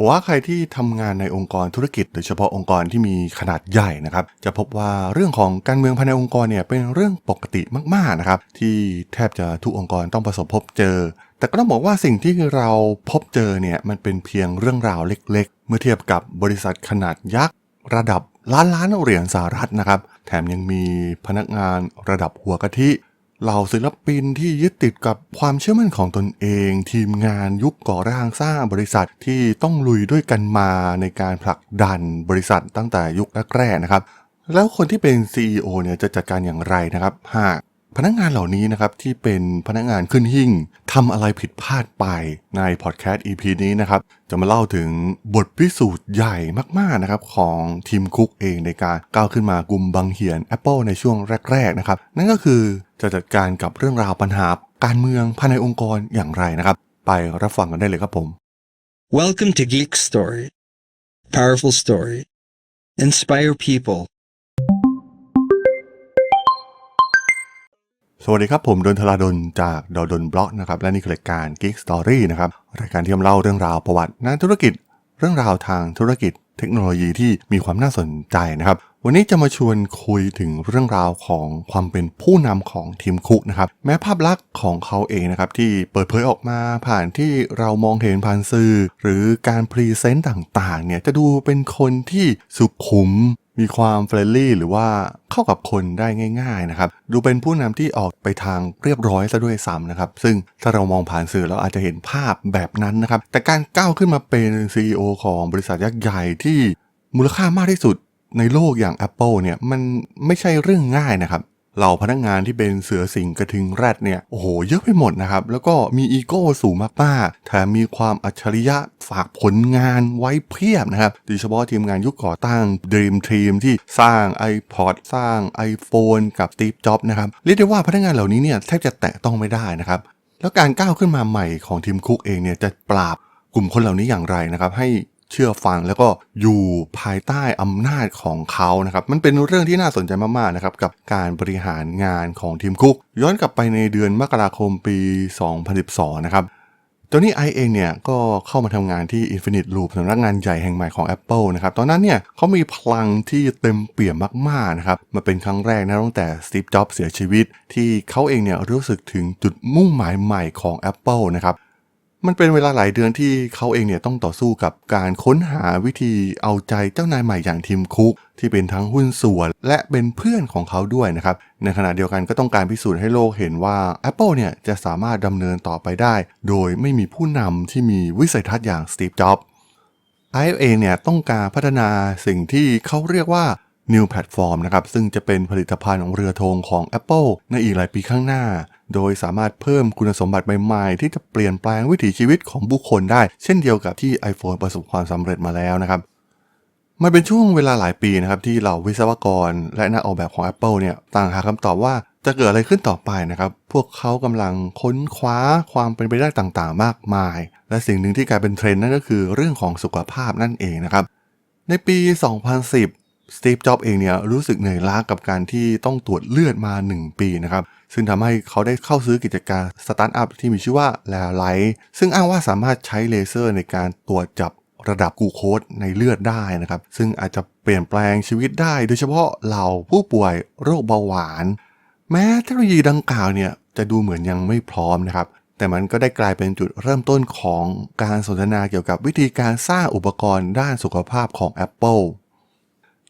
ผมว่าใครที่ทำงานในองค์กรธุรกิจโดยเฉพาะองค์กรที่มีขนาดใหญ่นะครับ จะพบว่าเรื่องของการเมืองภายในองค์กรเนี่ยเป็นเรื่องปกติมากๆนะครับที่แทบจะทุกองค์กรต้องประสบพบเจอ แต่ก็ต้องบอกว่าสิ่งที่เราพบเจอเนี่ยมันเป็นเพียงเรื่องราวเล็ก ๆ เมื่อเทียบกับบริษัทขนาดยักษ์ระดับล้านล้านเหรียญสหรัฐนะครับ แถมยังมีพนักงานระดับหัวกะทิ เหล่าศิลปินที่ยึดติดกับความเชื่อมั่นของตนเอง ทีมงานยุคก่อร่างสร้างบริษัทที่ต้องลุยด้วยกันมาในการผลักดันบริษัทตั้งแต่ยุคแรกๆนะครับ แล้วคนที่เป็น CEO เนี่ยจะจัดการอย่างไรนะครับ หาก พนักงานเหล่านี้นะครับที่เป็นพนักงานขึ้นหิ่งทำอะไรผิดพลาดไปในพอดแคสต์ EP นี้นะครับ จะมาเล่าถึงบทพิสูจน์ใหญ่มากๆนะครับของทีมคุกเองในการก้าวขึ้นมากลุ่มบังเหียน Apple ในช่วงแรก ๆ นะครับ นั่นก็คือจะจัดการกับเรื่องราวปัญหาการเมืองภายในองค์กรอย่างไรนะครับ ไปรับฟังกันได้เลยครับผม Welcome to Geek Story. Powerful story. Inspire people. สวัสดีครับ ผมดนทลาดนจากดดนบล็อกนะครับและนี่คือรายการ Geek Story นะครับรายการที่มาเล่าเรื่องราวประวัตินักธุรกิจ เรื่องราวทางธุรกิจ เทคโนโลยีที่มีความน่าสนใจนะครับ วันนี้จะมาชวนคุยถึงเรื่องราวของความเป็นผู้นำของทีมคุกนะครับแม้ภาพลักษณ์ของเขาเองนะครับที่เปิดเผยออกมาผ่านที่เรามองเห็นผ่านสื่อ หรือการพรีเซนต์ต่างๆเนี่ยจะดูเป็นคนที่สุขุม มีความเฟรนลี่หรือว่าเข้ากับคนได้ง่าย ๆนะครับ ดูเป็นผู้นำที่ออกไปทางเรียบร้อยซะด้วยซ้ำนะครับ ซึ่งถ้าเรามองผ่านสื่อเราอาจจะเห็นภาพแบบนั้นนะครับ แต่การก้าวขึ้นมาเป็น CEO ของบริษัทยักษ์ใหญ่ที่มูลค่ามากที่สุดในโลกอย่าง Apple เนี่ยมันไม่ใช่เรื่องง่ายนะครับ เหล่าพนักงานที่เป็นเสือสิงกระทิงแรดเนี่ยโอ้โหเยอะไปหมดนะครับ แล้วก็มีอีโก้สูงมากๆแถมมีความอัจฉริยะฝากผลงานไว้เพียบนะครับโดยเฉพาะทีมงานยุคก่อตั้ง Dream Team ที่สร้าง iPod สร้าง iPhone กับ Steve Jobs นะครับเรียกได้ว่าพนักงานเหล่านี้เนี่ยแทบจะแตะต้องไม่ได้นะครับแล้วการก้าวขึ้นมาใหม่ของทีมคุกเองเนี่ยจะปราบกลุ่มคนเหล่านี้อย่างไรนะครับให้ เชื่อฟังแล้วก็อยู่ภายใต้อำนาจของเขานะครับมันเป็นเรื่องที่น่าสนใจมากๆนะครับกับการบริหารงานของทีมคุก ย้อนกลับไปในเดือนมกราคมปี 2012 นะครับโจนี่ไอเองเนี่ยก็เข้ามาทำงานที่ Infinite Loop สำนักงานใหญ่แห่งใหม่ของ Apple นะครับ ตอนนั้นเนี่ยเขามีพลังที่เต็มเปี่ยมมากๆนะครับ มาเป็นครั้งแรกนะตั้งแต่ Steve Jobs เสียชีวิต ที่เขาเองเนี่ยรู้สึกถึงจุดมุ่งหมายใหม่ของ Apple นะครับ มันเป็นเวลาหลายเดือนที่เขาเองเนี่ยต้องต่อสู้กับการค้นหาวิธีเอาใจเจ้านายใหม่อย่างทีมคุก ที่เป็นทั้งหุ้นส่วนและเป็นเพื่อนของเขาด้วยนะครับ ในขณะเดียวกันก็ต้องการพิสูจน์ให้โลกเห็นว่า Apple เนี่ยจะสามารถดำเนินต่อไปได้ โดยไม่มีผู้นำที่มีวิสัยทัศน์อย่างสตีฟจ็อบส์ IFA เนี่ยต้องการพัฒนาสิ่งที่เขาเรียกว่า New Platform นะครับซึ่งจะเป็นผลิตภัณฑ์ของเรือธงของ Apple ในอีกหลายปีข้างหน้า โดยสามารถเพิ่มคุณสมบัติใหม่ๆ ที่จะเปลี่ยนแปลงวิถีชีวิตของบุคคลได้ เช่นเดียวกับที่ iPhone ประสบความสำเร็จมาแล้วนะครับมันเป็นช่วงเวลาหลายปีนะครับที่เหล่าวิศวกรและนักออกแบบของ Apple เนี่ยต่างหาคำตอบว่าจะเกิดอะไรขึ้นต่อไปนะครับ พวกเขากำลังค้นคว้าความเป็นไปได้ต่างๆ มากมาย และสิ่งหนึ่งที่กลายเป็นเทรนด์นั่นก็คือเรื่องของสุขภาพนั่นเองนะครับ ในปี 2010 สตีฟ จ็อบส์เองเนี่ยรู้สึกเหนื่อยล้ากับการที่ต้องตรวจเลือดมา 1 ปีนะครับ ซึ่งทำให้เขาได้เข้าซื้อกิจการสตาร์ทอัพที่มีชื่อว่าแลไลท์ซึ่งอ้างว่าสามารถใช้เลเซอร์ในการตรวจจับระดับกูโคสในเลือดได้นะครับ ซึ่งอาจจะเปลี่ยนแปลงชีวิตได้ โดยเฉพาะเหล่าผู้ป่วยโรคเบาหวาน แม้เทคโนโลยีดังกล่าวเนี่ยจะดูเหมือนยังไม่พร้อมนะครับ แต่มันก็ได้กลายเป็นจุดเริ่มต้นของการสนทนาเกี่ยวกับวิธีการสร้างอุปกรณ์ด้านสุขภาพของ Apple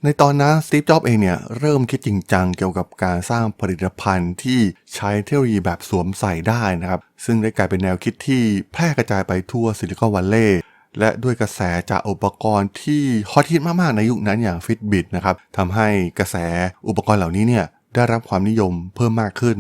ในตอนนั้นสตีฟ จ็อบเองเนี่ยเริ่มคิดจริงจังเกี่ยวกับการสร้างผลิตภัณฑ์ที่ใช้เทคโนโลยีแบบสวมใส่ได้นะครับ ซึ่งได้กลายเป็นแนวคิดที่แพร่กระจายไปทั่วซิลิคอนวัลเลย์และด้วยกระแสจากอุปกรณ์ที่ฮอตฮิตมาก ๆ ในยุคนั้นอย่าง Fitbit นะครับทำให้กระแสอุปกรณ์เหล่านี้เนี่ยได้รับความนิยมเพิ่มมากขึ้น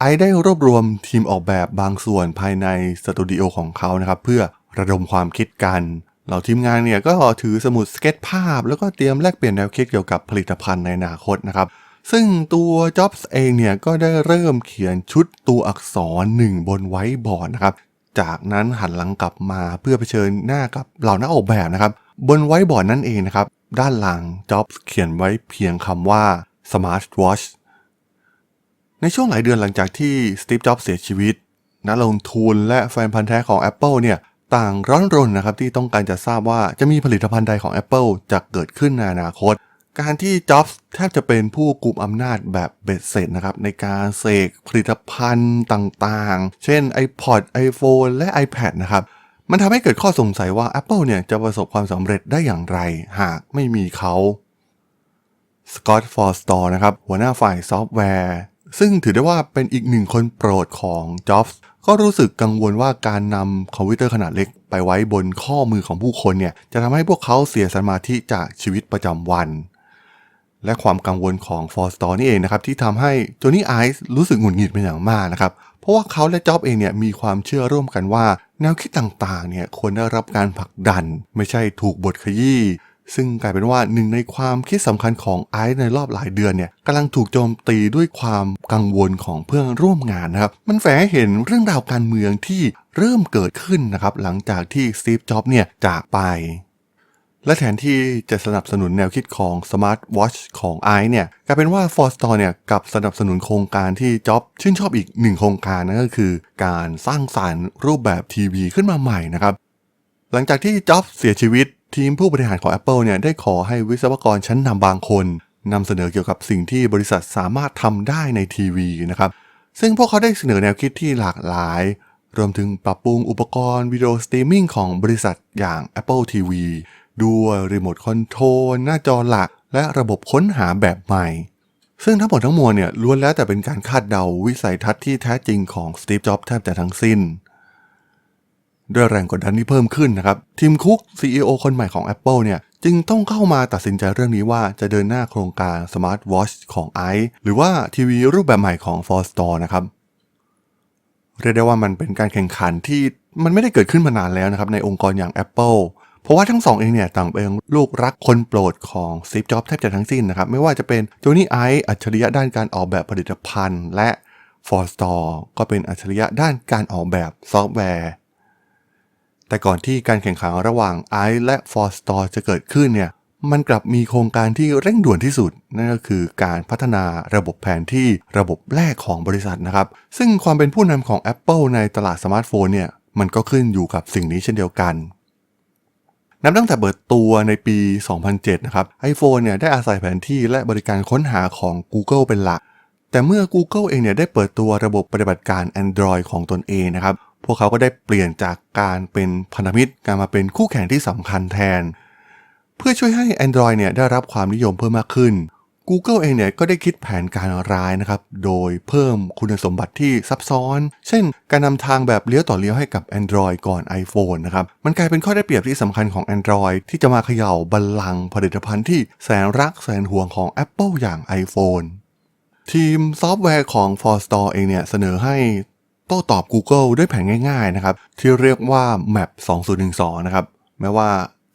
ไอได้รวบรวมทีมออกแบบบางส่วนภายในสตูดิโอของเขานะครับเพื่อระดมความคิดกัน เหล่าทีมงานเนี่ยก็ถือสมุดสเก็ตภาพ แล้วก็เตรียมแลกเปลี่ยนแนวคิดเกี่ยวกับผลิตภัณฑ์ในอนาคตนะครับ ซึ่งตัวจ็อบส์เองเนี่ยก็ได้เริ่มเขียนชุดตัวอักษรหนึ่งบนไวท์บอร์ดนะครับ จากนั้นหันหลังกลับมาเพื่อเผชิญหน้ากับเหล่านักออกแบบนะครับ บนไวท์บอร์ดนั่นเองนะครับ ด้านหลังจ็อบส์เขียนไว้เพียงคำว่า Smart Watch ในช่วงหลายเดือนหลังจากที่สตีฟ จ็อบส์เสียชีวิตนักลงทุนและแฟนพันธ์แท้ของ Apple เนี่ย ต่างร้อนรนนะครับที่ต้องการจะทราบว่าจะมีผลิตภัณฑ์ใดของ Apple จะเกิดขึ้นในอนาคต การที่จ็อบส์แทบจะเป็นผู้กุมอำนาจแบบเบ็ดเสร็จนะครับในการเสกผลิตภัณฑ์ต่างๆ เช่น iPod iPhone และ iPad นะครับมันทำให้เกิดข้อสงสัยว่า Apple เนี่ยจะประสบความสำเร็จได้อย่างไรหากไม่มีเขาสกอตฟอร์สตอร์นะครับหัวหน้าฝ่ายซอฟต์แวร์ ซึ่งถือได้ว่าเป็นอีกหนึ่งคนโปรดของจ็อบส์ ก็รู้สึกกังวลว่าการนำคอมพิวเตอร์ขนาดเล็กไปไว้บนข้อมือของผู้คนเนี่ยจะทำให้พวกเขาเสียสมาธิจากชีวิตประจำวัน และความกังวลของฟอร์สตอร์นี่เองนะครับที่ทำให้โจนี่ไอซ์รู้สึกหงุดหงิดเป็นอย่างมากนะครับเพราะว่าเขาและจ็อบเองเนี่ยมีความเชื่อร่วมกันว่า แนวคิดต่างๆเนี่ยควรได้รับการผลักดัน ไม่ใช่ถูกบทขยี้ ซึ่งกลายเป็นว่าหนึ่งในความคิดสำคัญของไอซ์ในรอบหลายเดือนเนี่ยกำลังถูกโจมตีด้วยความกังวลของเพื่อนร่วมงานนะครับ มันแฝงให้เห็นเรื่องราวการเมืองที่เริ่มเกิดขึ้นนะครับหลังจากที่สตีฟจ็อบเนี่ยจากไป และแทนที่จะสนับสนุนแนวคิดของ Smart Watch ของ i เนี่ยกลายเป็นว่า f o r s t o r เนี่ยกับสนับสนุนโครงการที่จ็อบชื่นชอบอีกหนึ่งโครงการนั่นก็คือ การสร้างสารรค์รูปแบบทีวีขึ้นมาใหม่นะครับหลังจากที่จ็อบเสียชีวิต ทีมผู้บริหารของ Apple เนี่ยได้ขอให้วิศวกรชั้นนำบางคนนำเสนอเกี่ยวกับสิ่งที่บริษัทสามารถทำได้ในทีวีนะครับ ซึ่งพวกเขาได้เสนอแนวคิดที่หลากหลาย รวมถึงปรับปรุงอุปกรณ์วิดีโอสตรีมมิ่งของบริษัทอย่าง Apple TV ด้วยรีโมทคอนโทรลหน้าจอหลัก และระบบค้นหาแบบใหม่ ซึ่งทั้งหมดทั้งมวลเนี่ยล้วนแล้วแต่เป็นการคาดเดาวิสัยทัศน์ที่แท้จริงของสตีฟ จ็อบส์แทบจะทั้งสิ้น ด้วยแรงกดดันที่เพิ่มขึ้นนะครับทีมคุก CEO คนใหม่ของ Apple เนี่ยจึงต้องเข้ามาตัดสินใจเรื่องนี้ว่าจะเดินหน้าโครงการ Smart Watch ของ i หรือว่าทีวีรูปแบบใหม่ของ f o r s t o r นะครับเรียกได้ว่ามันเป็นการแข่งขันที่มันไม่ได้เกิดขึ้นมานานแล้วนะครับ ในองค์กรอย่าง Apple เพราะว่าทั้งสองเองเนี่ยต่างเป็นลูกรักคนโปรดของซีฟจ็อบแทบจะทั้งสิ้นนะครับ ไม่ว่าจะเป็นโจนี่ไอซ์อัจฉริยะด้านการออกแบบผลิตภัณฑ์ และฟอร์สตอร์ก็เป็นอัจฉริยะด้านการออกแบบซอฟต์แวร์ แต่ก่อนที่การแข่งขันระหว่างไอซ์และฟอร์สตอร์จะเกิดขึ้นเนี่ยมันกลับมีโครงการที่เร่งด่วนที่สุด นั่นก็คือการพัฒนาระบบแผนที่ระบบแรกของบริษัทนะครับ ซึ่งความเป็นผู้นำของ Apple ในตลาดสมาร์ทโฟนเนี่ยมันก็ขึ้นอยู่กับสิ่งนี้เช่นเดียวกัน นับตั้งแต่เปิดตัวในปี 2007 นะครับ iPhone เนี่ยได้อาศัยแผนที่และบริการค้นหาของ Google เป็นหลัก แต่เมื่อ Google เองเนี่ยได้เปิดตัวระบบปฏิบัติการ Android ของตนเองนะครับ วกเขาก็ได้เปลี่ยนจากการเป็นพันธมิตรการมาเป็นคู่แข่งที่สำคัญแทน เพื่อช่วยให้ Android เนี่ยได้รับความนิยมเพิ่มมากขึ้น Google เองเนี่ยก็ได้คิดแผนการร้ายนะครับ โดยเพิ่มคุณสมบัติที่ซับซ้อน เช่น การนำทางแบบเลี้ยวต่อเลี้ยวให้กับ Android ก่อน iPhone นะครับ มันกลายเป็นข้อได้เปรียบที่สำคัญของ Android ที่จะมาเขย่าบัลลังก์ผลิตภัณฑ์ที่แสนรักแสนห่วงของ Apple อย่าง iPhone ทีมซอฟต์แวร์ของ f o r s t o r เองเนี่ยเสนอให้ โต้ตอบ Google ด้วยแผนง่ายๆนะครับที่เรียกว่า Map 2012 นะครับแม้ว่า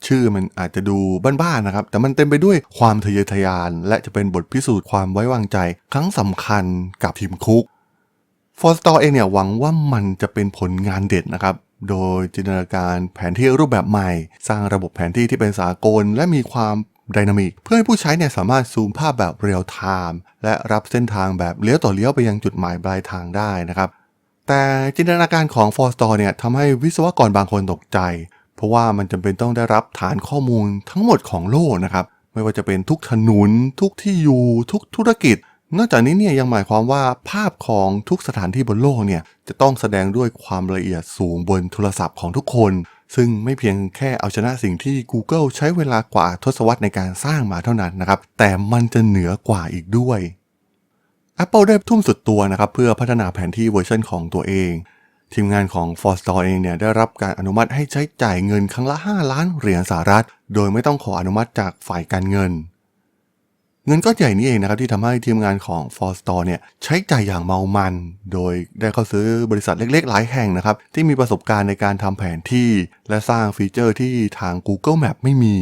ชื่อมันอาจจะดูบ้านๆนะครับ แต่มันเต็มไปด้วยความทะเยอทะยาน และจะเป็นบทพิสูจน์ความไว้วางใจ ครั้งสำคัญกับทีมคุกฟอร์สตอเองเนี่ยหวังว่ามันจะเป็นผลงานเด็ดนะครับ โดยจินตนาการแผนที่รูปแบบใหม่ สร้างระบบแผนที่ที่เป็นสากล และมีความไดนามิกเพื่อให้ผู้ใช้เนี่ยสามารถซูมภาพแบบเรียลไทม์และรับเส้นทางแบบเลี้ยวต่อเลี้ยวไปยังจุดหมายปลายทางได้นะครับ แต่จินตนาการของ f o r s t o r เนี่ยทำให้วิศวกรบางคนตกใจ เพราะว่ามันจำเป็นต้องได้รับฐานข้อมูลทั้งหมดของโลกนะครับ ไม่ว่าจะเป็นทุกถนน ทุกที่อยู่ ทุกธุรกิจ นอกจากนี้เนี่ยยังหมายความว่าภาพของทุกสถานที่บนโลกเนี่ยจะต้องแสดงด้วยความละเอียดสูงบนโทรศัพท์ของทุกคน ซึ่งไม่เพียงแค่เอาชนะสิ่งที่ Google ใช้เวลากว่าทศวรรษในการสร้างมาเท่านั้นนะครับ แต่มันจะเหนือกว่าอีกด้วย Apple ได้ทุ่มสุดตัวนะครับเพื่อพัฒนาแผนที่เวอร์ชันของตัวเอง ทีมงานของ f o r s t o r เองเนี่ยได้รับการอนุมัติให้ใช้จ่ายเงินครั้งละ 5 ล้านเหรียญสหรัฐ โดยไม่ต้องขออนุมัติจากฝ่ายการเงิน เงินก้อนใหญ่นี้เองนะครับที่ทำให้ทีมงานของ f o r s t o r เนี่ยใช้จ่ายอย่างเมามัน โดยได้เข้าซื้อบริษัทเล็กๆ หลายแห่งนะครับที่มีประสบการณ์ในการทำแผนที่ และสร้างฟีเจอร์ที่ทาง Google Map ไม่มี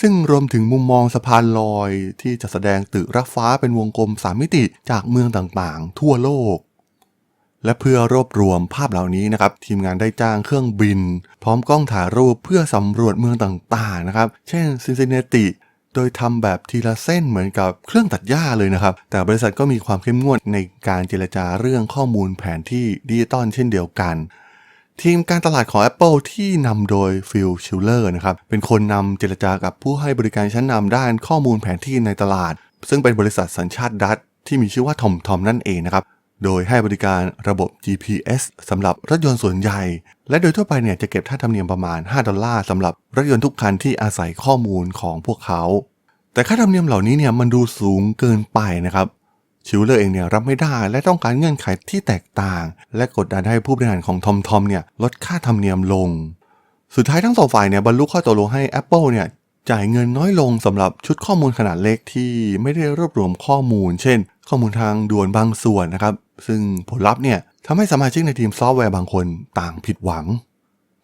ซึ่งรวมถึงมุมมองสะพานลอยที่จะแสดงตึกระฟ้าเป็นวงกลมสามมิติจากเมืองต่างๆ ทั่วโลก และเพื่อรวบรวมภาพเหล่านี้นะครับ ทีมงานได้จ้างเครื่องบิน พร้อมกล้องถ่ายรูปเพื่อสำรวจเมืองต่างๆนะครับ เช่นซินซินเนติโดยทำแบบทีละเส้นเหมือนกับเครื่องตัดหญ้าเลยนะครับ แต่บริษัทก็มีความเข้มงวดในการเจรจาเรื่องข้อมูลแผนที่ดิจิตอลเช่นเดียวกัน ทีมการตลาดของ Apple ที่นำโดยฟิลชิลเลอร์นะครับ เป็นคนนำเจรจากับผู้ให้บริการชั้นนำด้านข้อมูลแผนที่ในตลาด ซึ่งเป็นบริษัทสัญชาติดัตที่มีชื่อว่าทอมทอมนั่นเองนะครับ โดยให้บริการระบบ GPS สำหรับรถยนต์ส่วนใหญ่ และโดยทั่วไปเนี่ยจะเก็บค่าธรรมเนียมประมาณ 5 ดอลลาร์สำหรับรถยนต์ทุกคันที่อาศัยข้อมูลของพวกเขา แต่ค่าธรรมเนียมเหล่านี้เนี่ยมันดูสูงเกินไปนะครับ ชิวเลอร์เองเนี่ยรับไม่ได้และต้องการเงื่อนไขที่แตกต่าง และกดดันให้ผู้บริหารของทอมทอมเนี่ยลดค่าธรรมเนียมลง สุดท้ายทั้งสองฝ่ายเนี่ยบรรลุข้อตกลงให้ Apple เนี่ยจ่ายเงินน้อยลงสำหรับชุดข้อมูลขนาดเล็กที่ไม่ได้รวบรวมข้อมูล เช่น ข้อมูลทางด่วนบางส่วนนะครับ ซึ่งผลลัพธ์เนี่ยทำให้สมาชิกในทีมซอฟต์แวร์บางคนต่างผิดหวัง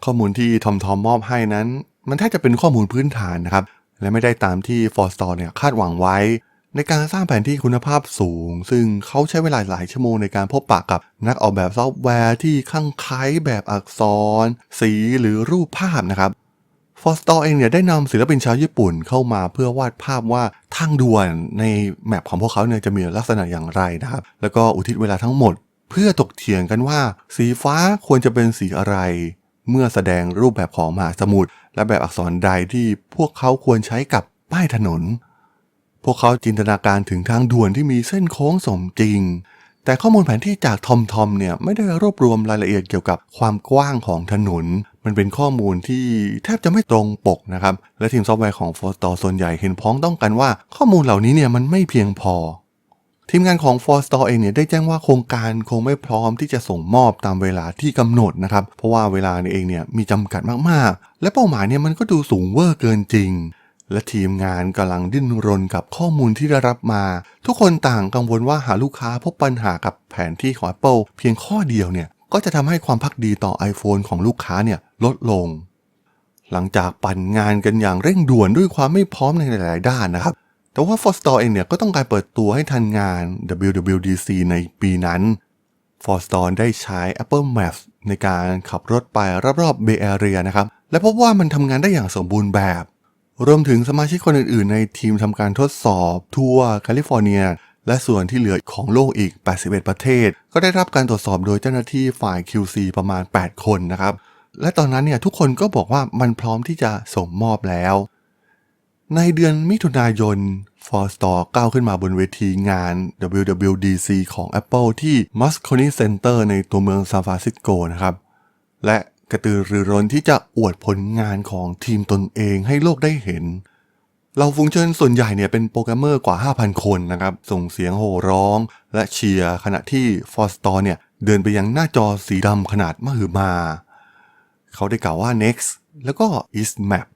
ข้อมูลที่ทอมทอมมอบให้นั้น มันแทบจะเป็นข้อมูลพื้นฐานนะครับและไม่ได้ตามที่ f o r s t o r เนี่ยคาดหวังไว้ ในการสร้างแผนที่คุณภาพสูง ซึ่งเขาใช้เวลาหลายชั่วโมงในการพบปะกับนักออกแบบซอฟต์แวร์ที่คลั่งไคล้แบบอักษร สีหรือรูปภาพนะครับฟอสตอเองเนี่ยได้นำศิลปินชาวญี่ปุ่นเข้ามาเพื่อวาดภาพว่าทางด่วนในแมปของพวกเขาเนี่ยจะมีลักษณะอย่างไรนะครับ แล้วก็อุทิศเวลาทั้งหมด เพื่อตกเถียงกันว่า สีฟ้าควรจะเป็นสีอะไร เมื่อแสดงรูปแบบของมหาสมุทรและแบบอักษรใดที่พวกเขาควรใช้กับป้ายถนน พวกเขาจินตนาการถึงทางด่วนที่มีเส้นโค้งสมจริง แต่ข้อมูลแผนที่จากทอมทอมเนี่ยไม่ได้รวบรวมรายละเอียดเกี่ยวกับความกว้างของถนน มันเป็นข้อมูลที่แทบจะไม่ตรงปกนะครับ และทีมซอฟต์แวร์ของ f o r s t o r ส่วนใหญ่เห็นพ้องต้องกันว่าข้อมูลเหล่านี้เนี่ยมันไม่เพียงพอทีมงานของ f o r s t o r เองเนี่ยได้แจ้งว่าโครงการคงไม่พร้อมที่จะส่งมอบตามเวลาที่กำหนดนะครับ เพราะว่าเวลาเองเนี่ยมีจำกัดมากๆ และเป้าหมายเนี่ยมันก็ดูสูงเวอร์เกินจริง และทีมงานกำลังดิ้นรนกับข้อมูลที่ได้รับมา ทุกคนต่างกังวลว่าหากลูกค้าพบปัญหากับแผนที่ของ Apple เพียงข้อเดียวเนี่ยก็จะทำให้ความพักดีต่อ iPhone ของลูกค้าเนี่ยลดลง หลังจากปั่นงานกันอย่างเร่งด่วนด้วยความไม่พร้อมในหลาย ๆ ด้านนะครับ แต่ว่า f o r s t o r เองเนี่ยก็ต้องการเปิดตัวให้ทันงาน WWDC ในปีนั้น f o r s t o r ได้ใช้ Apple Maps ในการขับรถไปรอบๆ Bay Area นะครับ และพบว่ามันทำงานได้อย่างสมบูรณ์แบบ รวมถึงสมาชิกคนอื่นๆ ในทีมทำการทดสอบทั่วแคลิฟอร์เนีย และส่วนที่เหลือของโลกอีก 81 ประเทศ ก็ได้รับการตรวจสอบโดยเจ้าหน้าที่ฝ่าย QC ประมาณ 8 คนนะครับ และตอนนั้นเนี่ยทุกคนก็บอกว่ามันพร้อมที่จะส่งมอบแล้ว ในเดือนมิถุนายน f o r s t o r ก้าวขึ้นมาบนเวทีงาน WWDC ของ Apple ที่ Moscone Center ในตัวเมืองซานฟรานซิสโกนะครับและ กระตือรือร้นที่จะอวดผลงานของทีมตนเองให้โลกได้เห็น เราฟุงเชิญส่วนใหญ่เนี่ยเป็นโปรแกรมเมอร์กว่า 5,000 คนนะครับ ส่งเสียงโห่ร้อง และเชียร์ขณะที่ f o r s t o r เนี่ยเดินไปยังหน้าจอสีดำขนาดมหึมา เขาได้กล่าวว่า next แล้วก็ is map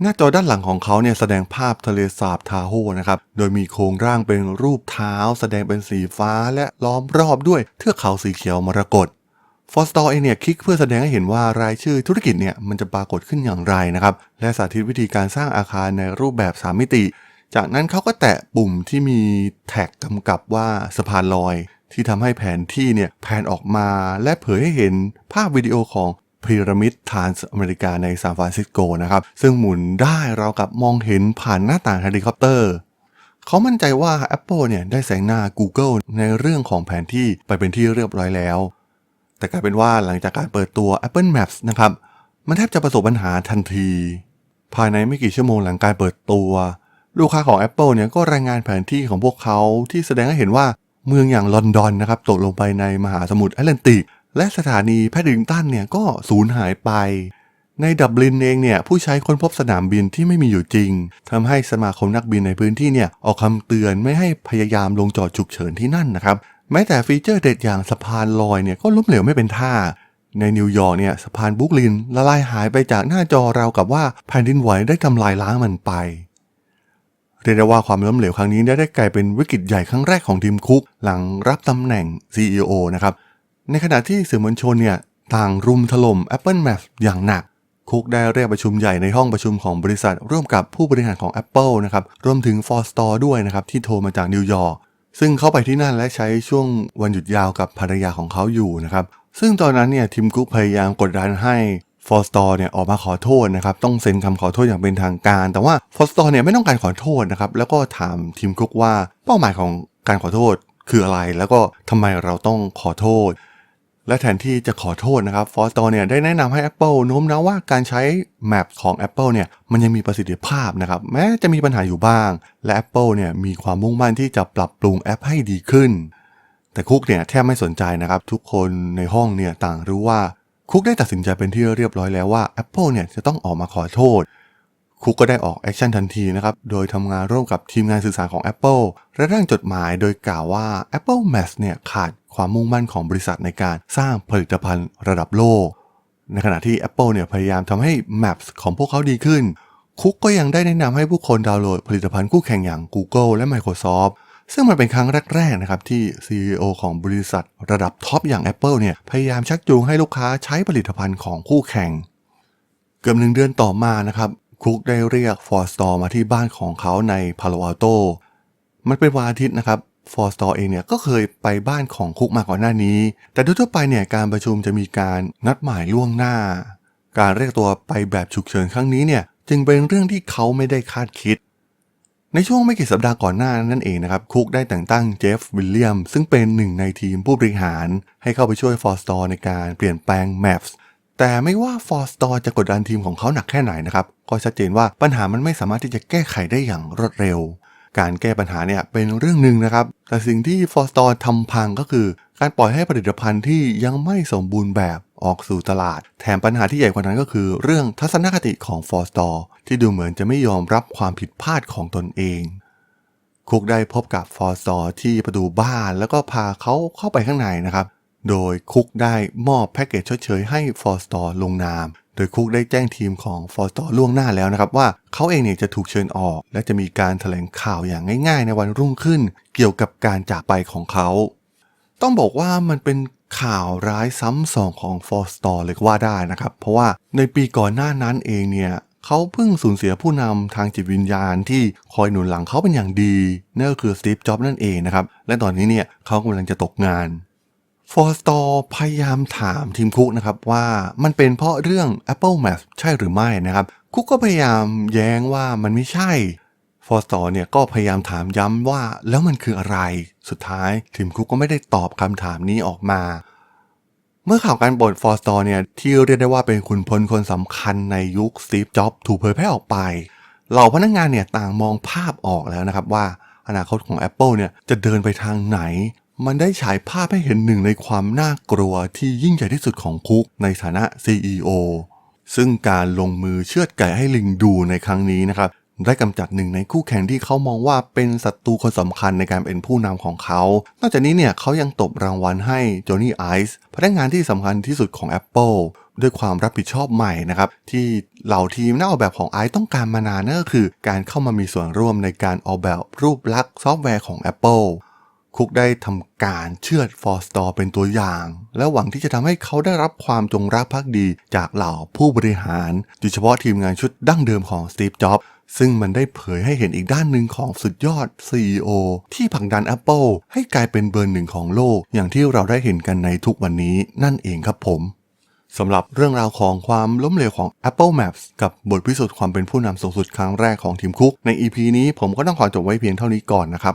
หน้าจอด้านหลังของเขาเนี่ยแสดงภาพทะเลสาบทาโฮนะครับ โดยมีโครงร่างเป็นรูปเท้า แสดงเป็นสีฟ้าและล้อมรอบด้วยเทือกเขาสีเขียวมรกต ฟอสตอร์เองเนี่ยคลิกเพื่อแสดงให้เห็นว่ารายชื่อธุรกิจเนี่ยมันจะปรากฏขึ้นอย่างไรนะครับและสาธิตวิธีการสร้างอาคารในรูปแบบ 3 มิติ จากนั้นเขาก็แตะปุ่มที่มีแท็กกำกับว่าสะพานลอย ที่ทำให้แผนที่เนี่ยแผนออกมาและเผยให้เห็นภาพวิดีโอของพีระมิดทานส์อเมริกาในซานฟรานซิสโกนะครับซึ่งหมุนได้เรากับมองเห็นผ่านหน้าต่างเฮลิคอปเตอร์เขามั่นใจว่า Apple เนี่ยได้แซงหน้า Google ในเรื่องของแผนที่ไปเป็นที่เรียบร้อยแล้ว แต่กลายเป็นว่าหลังจากการเปิดตัว Apple Maps นะครับ มันแทบจะประสบปัญหาทันที ภายในไม่กี่ชั่วโมงหลังการเปิดตัว ลูกค้าของ Apple เนี่ยก็รายงานแผนที่ของพวกเขาที่แสดงให้เห็นว่าเมืองอย่างลอนดอนนะครับตกลงไปในมหาสมุทรแอตแลนติก และสถานีแพดดิงตันเนี่ยก็สูญหายไป ในดับลินเองเนี่ยผู้ใช้ค้นพบสนามบินที่ไม่มีอยู่จริงทำให้สมาคมนักบินในพื้นที่เนี่ยออกคำเตือนไม่ให้พยายามลงจอดฉุกเฉินที่นั่นนะครับ แม้แต่ฟีเจอร์เด็ดอย่างสะพานลอยเนี่ยก็ล้มเหลวไม่เป็นท่า ในนิวยอร์กเนี่ยสะพานบุกลินละลายหายไปจากหน้าจอเรากับว่าแผ่นดินไหวได้ทำลายล้างมันไปเรียกได้ว่าความล้มเหลวครั้งนี้ได้กลายเป็นวิกฤตใหญ่ครั้งแรกของทีมคุก หลังรับตำแหน่ง CEO นะครับ ในขณะที่สื่อมวลชนเนี่ยต่างรุมถล่ม Apple Maps อย่างหนัก คุกได้เรียกประชุมใหญ่ในห้องประชุมของบริษัท ร่วมกับผู้บริหารของ Apple นะครับรวมถึง f o r s t o r ด้วยนะครับที่โทรมาจากนิวยอร์ก ซึ่งเข้าไปที่นั่นและใช้ช่วงวันหยุดยาวกับภรรยาของเขาอยู่นะครับ ซึ่งตอนนั้นเนี่ยทีมกุ๊กพยายามกดดันให้ฟอสตอร์เนี่ยออกมาขอโทษนะครับต้องเซ็นคำขอโทษอย่างเป็นทางการ แต่ว่าฟอสตอร์เนี่ยไม่ต้องการขอโทษนะครับแล้วก็ถามทีมกุ๊กว่าเป้าหมายของการขอโทษคืออะไร แล้วก็ทำไมเราต้องขอโทษ และแทนที่จะขอโทษนะครับฟอสตอเนี่ยได้แนะนำให้ Apple โน้มน้าวว่าการใช้ Map ของ Apple เนี่ยมันยังมีประสิทธิภาพนะครับแม้จะมีปัญหาอยู่บ้าง และ Apple เนี่ยมีความมุ่งมั่นที่จะปรับปรุงแอปให้ดีขึ้น แต่คุกเนี่ยแทบไม่สนใจนะครับ ทุกคนในห้องเนี่ยต่างรู้ว่าคุกได้ตัดสินใจเป็นที่เรียบร้อยแล้วว่า Apple เนี่ยจะต้องออกมาขอโทษ คุกก็ได้ออกแอคชั่นทันทีนะครับโดยทำงานร่วมกับทีมงานสื่อสารของ Apple และร่างจดหมายโดยกล่าวว่า Apple Maps เนี่ยขาด ความมุ่งมั่นของบริษัทในการสร้างผลิตภัณฑ์ระดับโลก ในขณะที่ Apple เนี่ยพยายามทำให้ Maps ของพวกเขาดีขึ้น คุกก็ยังได้แนะนำให้ผู้คนดาวน์โหลดผลิตภัณฑ์คู่แข่งอย่าง Google และ Microsoft ซึ่งมันเป็นครั้งแรกๆนะครับที่ CEO ของบริษัทระดับท็อปอย่าง Apple เนี่ยพยายามชักจูงให้ลูกค้าใช้ผลิตภัณฑ์ของคู่แข่ง เกือบหนึ่งเดือนต่อมานะครับคุกได้เรียกฟอร์สตอร์มาที่บ้านของเขาในพาโลอัลโตมันเป็นวันอาทิตย์นะครับ ฟอร์สตอร์เองเนี่ยก็เคยไปบ้านของคุกมาก่อนหน้านี้ แต่โดยทั่วไปเนี่ยการประชุมจะมีการนัดหมายล่วงหน้า การเรียกตัวไปแบบฉุกเฉินครั้งนี้เนี่ยจึงเป็นเรื่องที่เขาไม่ได้คาดคิด ในช่วงไม่กี่สัปดาห์ก่อนหน้านั่นเองนะครับคุกได้แต่งตั้งเจฟฟ์วิลเลียม ซึ่งเป็นหนึ่งในทีมผู้บริหาร ให้เข้าไปช่วยฟอร์สตอร์ในการเปลี่ยนแปลง Maps แต่ไม่ว่าฟอร์สตอร์จะกดดันทีมของเขาหนักแค่ไหนนะครับก็ชัดเจนว่าปัญหามันไม่สามารถที่จะแก้ไขได้อย่างรวดเร็ว การแก้ปัญหาเนี่ยเป็นเรื่องหนึ่งนะครับ แต่สิ่งที่ฟอร์สตอร์ทำพังก็คือ การปล่อยให้ผลิตภัณฑ์ที่ยังไม่สมบูรณ์แบบออกสู่ตลาด แถมปัญหาที่ใหญ่กว่านั้นก็คือ เรื่องทัศนคติของฟอร์สตอร์ที่ดูเหมือนจะไม่ยอมรับความผิดพลาดของตนเองคุกได้พบกับฟอร์สตอร์ที่ประตูบ้านแล้วก็พาเขาเข้าไปข้างในนะครับ โดยคุกได้มอบแพ็กเกจชดเชยให้ฟอร์สตอร์ลงนาม โดยคุกได้แจ้งทีมของฟอร์สตอร์ล่วงหน้าแล้วนะครับว่าเขาเองเนี่ยจะถูกเชิญออก และจะมีการแถลงข่าวอย่างง่ายๆ ในวันรุ่งขึ้น เกี่ยวกับการจากไปของเขา ต้องบอกว่ามันเป็นข่าวร้ายซ้ำสองของฟอร์สตอร์เลยก็ว่าได้นะครับ เพราะว่าในปีก่อนหน้านั้นเองเนี่ยเขาเพิ่งสูญเสียผู้นำทางจิตวิญญาณที่คอยหนุนหลังเขาเป็นอย่างดีนั่นก็คือสตีฟจ็อบนั่นเองนะครับ และตอนนี้เนี่ยเขากำลังจะตกงาน ฟอร์สตอร์พยายามถามทีมคุกนะครับว่ามันเป็นเพราะเรื่อง Apple Maps ใช่หรือไม่นะครับ คุกก็พยายามแย้งว่ามันไม่ใช่ ฟอร์สตอร์เนี่ยก็พยายามถามย้ำว่าแล้วมันคืออะไร สุดท้ายทีมคุกก็ไม่ได้ตอบคำถามนี้ออกมา เมื่อข่าวการบ่นฟอร์สตอร์เนี่ยที่เรียกได้ว่าเป็นขุนพลคนสำคัญในยุคสตีฟจ็อบถูกเผยแพร่ออกไป เหล่าพนักงานเนี่ยต่างมองภาพออกแล้วนะครับว่าอนาคตของ Apple เนี่ยจะเดินไปทางไหน มันได้ฉายภาพให้เห็นหนึ่งในความน่ากลัวที่ยิ่งใหญ่ที่สุดของคุกในฐานะ CEO ซึ่งการลงมือเชือดไก่ให้ลิงดูในครั้งนี้นะครับ ได้กำจัดหนึ่งในคู่แข่งที่เขามองว่าเป็นศัตรูคนสำคัญในการเป็นผู้นำของเขา นอกจากนี้เนี่ยเขายังตบรางวัลให้โจนี่ไอซ์พนักงานที่สำคัญที่สุดของ Apple ด้วยความรับผิดชอบใหม่นะครับ ที่เหล่าทีมนักออกแบบของไอซ์ต้องการมานานนั่นก็คือ การเข้ามามีส่วนร่วมในการออกแบบรูปลักษณ์ซอฟต์แวร์ของ Apple คุกได้ทำการเชือดฟอร์สตอร์เป็นตัวอย่าง และหวังที่จะทำให้เขาได้รับความจงรักภักดีจากเหล่าผู้บริหาร โดยเฉพาะทีมงานชุดดั้งเดิมของสตีฟจ็อบซึ่งมันได้เผยให้เห็นอีกด้านหนึ่งของสุดยอด CEO ที่ผลักดัน Apple ให้กลายเป็นเบอร์หนึ่งของโลก อย่างที่เราได้เห็นกันในทุกวันนี้นั่นเองครับผมสำหรับเรื่องราวของความล้มเหลวของ Apple Maps กับบทพิสูจน์ความเป็นผู้นำสูงสุดครั้งแรกของทีมคุก ใน EP นี้ผมก็ต้องขอจบไว้เพียงเท่านี้ก่อนนะครับ